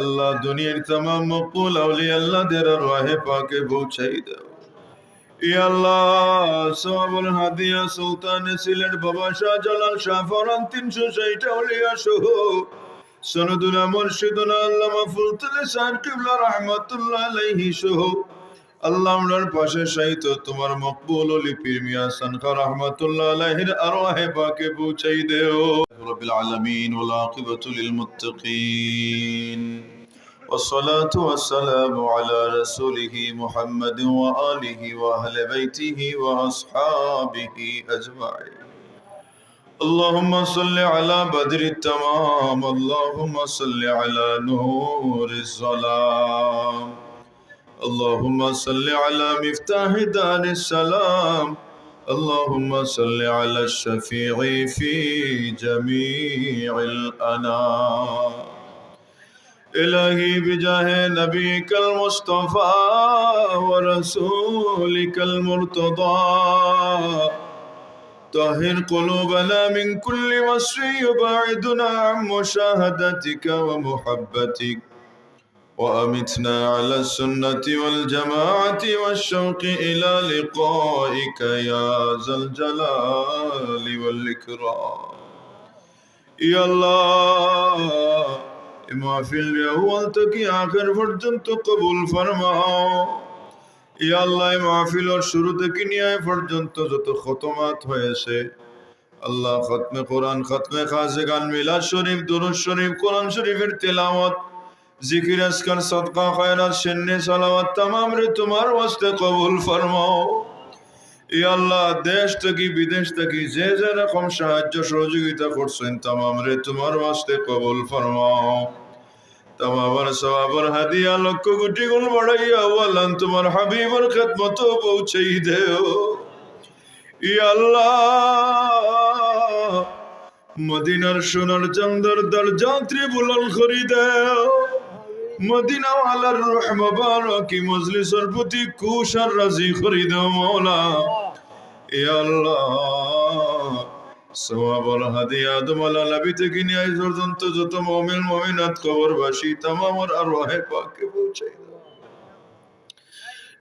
আল্লাহ দুনিয়ার তামাম মকবুল আউলি আল্লাহদের রহে পাকে পৌঁছাই দাও। হাদিয়া সুলতান সিলেট বাবা শাহ জালাল শাহ ফরান তিনশো ষাট আউলিয়া সহ। সনদুলা মুর্শিদুল আল্লামা ফুলতুল সাহেব কিবলা রহমতুল্লাহ আলাইহি সহ। আল্লাহ আমরার পাশে সাহিত্য তোমার মকবুল ও লিপির মিয়া সনখা রহমতুল্লাহ আলাইহির আরওয়াহে পাকে পৌঁছাই দেও রব্বিল আলামিন ওয়াল আকিবাতু লিল মুত্তাকিন والصلاة والسلام على رسوله محمد وآله وأهل بيته وأصحابه أجمعين اللهم صل على بدر التمام اللهم صل على نور الظلام اللهم صل على مفتاح دار السلام. اللهم صل على الشفيع في جميع الأنام. إلهي بجاه نبيك المصطفى ورسولك المرتضى. طهر قلوبنا من كل وصف يبعدنا عن مشاهدتك ومحبتك. وأمتنا على السنة والجماعة والشوق إلى لقائك يا ذا الجلال والإكرام يا الله মাহফিল আউয়াল থেকে আখের পর্যন্ত কবুল ফরমাও ইয়া আল্লাহ এই মাহফিলের শুরু থেকে নিয়ে পর্যন্ত যত খতমাত হয়েছে আল্লাহ খতমে কোরআন খতমে খাজে গান মিলাদ শরীফ দুরুদ শরীফ কোরআন শরীফের তেলাওয়াত জিকির আসকার সদকা খায়রাত সেন্নে সালাওয়াত তামাম রে তোমার ওয়াস্তে কবুল ফরমাও। ইয়া আল্লাহ, দেশ থেকে বিদেশ থেকে যে যে রকম সাহায্য সহযোগিতা করছেন তামাম রে তোমার ওয়াস্তে কবুল ফরমাও। তামাবার সওয়াবর হাদিয়া লক্ষ কোটি গুণ বাড়াইয়া ওয়ালান তোমার হাবিবর খেদমত পৌঁছেই দেও। ইয়া আল্লাহ, মদিনার সোনার চন্দর দরজাত্রী বুলন করি দেও। মদিনা ওয়ালার রুহ মুবারকি মজলিসের প্রতি কুশার রাজি করি দেও মওলা ইয়া আল্লাহ সওয়াবল হাদিয়া আদম আলা নবী থেকে নিয়ে আজ পর্যন্ত যত মুমিন মুমিনাত কবরবাসী তামামর আরওয়াহে পাকে পৌঁছাই দাও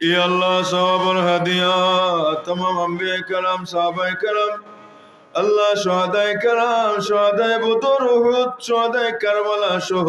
ইয়া আল্লাহ সওয়াবল হাদিয়া तमाम আম্বিয়া کرام সাহাবায়ে کرام আল্লাহ শুহাদায়ে کرام শুহাদায়ে বদর উহুদ শুহাদায়ে কারবালা সহ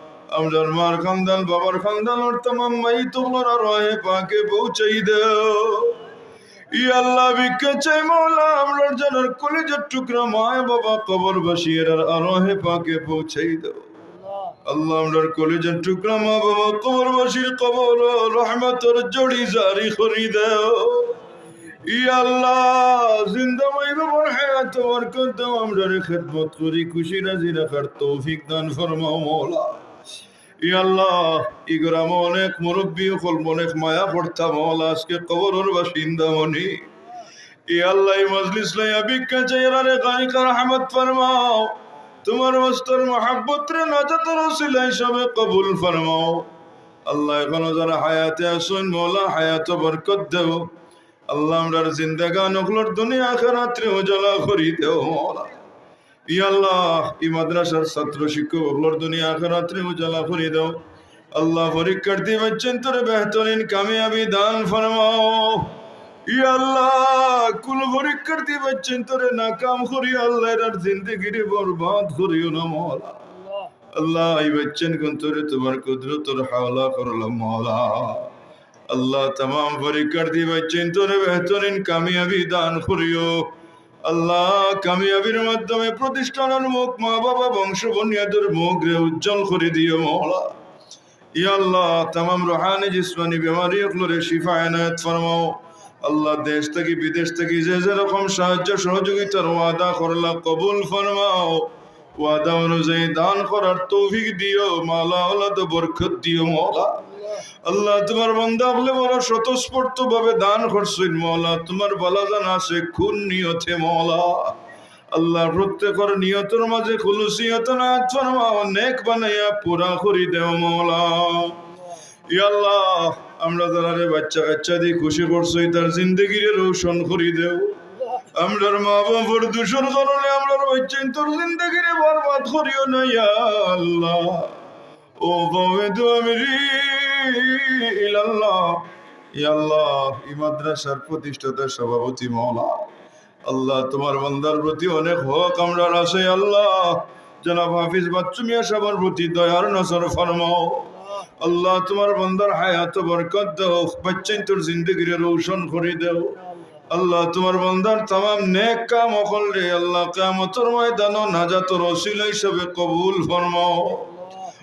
আমার মার খানদান, বাবার খানদান ওর তাম মাই তোমার রয়ে পাকে পৌঁছাই দেও। ই আল্লাহ ভিক্ষা চাই মাওলা আমরার জানার কলেজের টুকরা মায় বাবা কবর বাসিয়ের আর আরোহে পাকে পৌঁছাই দেও। আল্লাহ আমরার কলেজের টুকরা মা বাবা কবর বাসির কবর রহমতর জড়ি জারি করি দেও। ই আল্লাহ, জিন্দা মাই বাবার হায়াত তোমার কদ্দাম আমরার খেদমত করি, খুশি রাজি রাখার তৌফিক দান ফরমাও মওলা। ইয়া আল্লাহ ই গ্রামে অনেক মুরব্বী হল অনেক মায়া পড়তা মৌলা আজকে কবরের বাসিন্দা মনি। ইয়া আল্লাহ, এই মজলিস লইয়া ভিক্ষা চাইরারে গায়িকা রহমত ফরমাও। তোমার মস্তর মহাব্বত রে, নাজাত রসিলা হিসাবে কবুল ফরমাও। আল্লাহ, এখনও যারা হায়াতে আসুন মৌলা, হায়াত বরকত দেও। আল্লাহ, আমরার জিন্দাগান ওগুলোর দুনিয়া, আখেরাত্রে উজালা করি দেও, মৌলা। আল্লাহ এই মাদ্রাসার ছাত্র শিক্ষক ওগুলোর দুনিয়া আখরাত্রে উজালা করে দাও। আল্লাহ পরীক্ষার্থী বাচ্চেন বেহতরিন, কামিয়াবি দান ফরমাও। আল্লাহ, কুল পরীক্ষার্থী বাচ্চেন নাকাম আল্লাহ আল্লাহ, তমাম বেহতরিন, কামিয়াবি দান করিও। আল্লাহ কামিয়াবির মাধ্যমে প্রতিষ্ঠানের মুখ মা বাবা বংশ বনিয়াদের মুখ রে উজ্জ্বল করে দিও মহলা ই আল্লাহ, তামাম রোহানি জিসমানি বেমারি অকলরে শিফা এনায়ত ফরমাও। আল্লাহ, দেশ থেকে বিদেশ থেকে যে যেরকম সাহায্য সহযোগিতার ওয়াদা করলা কবুল ফরমাও। ওয়াদা অনুযায়ী দান করার তৌফিক দিও মালা আল্লাহ তো বরকত দিও মহলা আল্লাহ, তোমার বান্দা বলে বড় স্বতঃস্ফূর্ত ভাবে দান করছেন মৌলা। তোমার বলা জানা আছে, খুন নিয়তে মৌলা। আল্লাহ, প্রত্যেকের নিয়তের মাঝে খুলুসিয়ত না, ফরমাও নেক বানাইয়া পুরা করি দেও মৌলা। ইয়া আল্লাহ, আমরা রে বাচ্চা কাচ্চা দিয়ে খুশি করছ, তার জিন্দগিরে রোশন করি দেও। আমরার মা বাবার দূষণ কারণে আমরার বাচ্চা তোর জিন্দগিরে বরবাদ করিও না, ইয়া আল্লাহ। ও দু আমিরি আল্লাহ এই মাদ্রাসার প্রতিষ্ঠাতা সভাপতি মৌলা আল্লাহ, তোমার বান্দার প্রতি অনেক হক আমরার আছে আল্লাহ। জনাব হাফিজ বাচ্চু মিয়া সাবার প্রতি দয়ার নজর ফরমাও। আল্লাহ, তোমার বান্দার হায়াত বরকত দাও বাচ্চাই তোর জিন্দগিরে রোশন করে দাও। আল্লাহ, তোমার বান্দার তাম নেক কাম অকল রে আল্লাহ কামতর ময়দান নাজাতর অসিলা হিসাবে কবুল ফরমাও।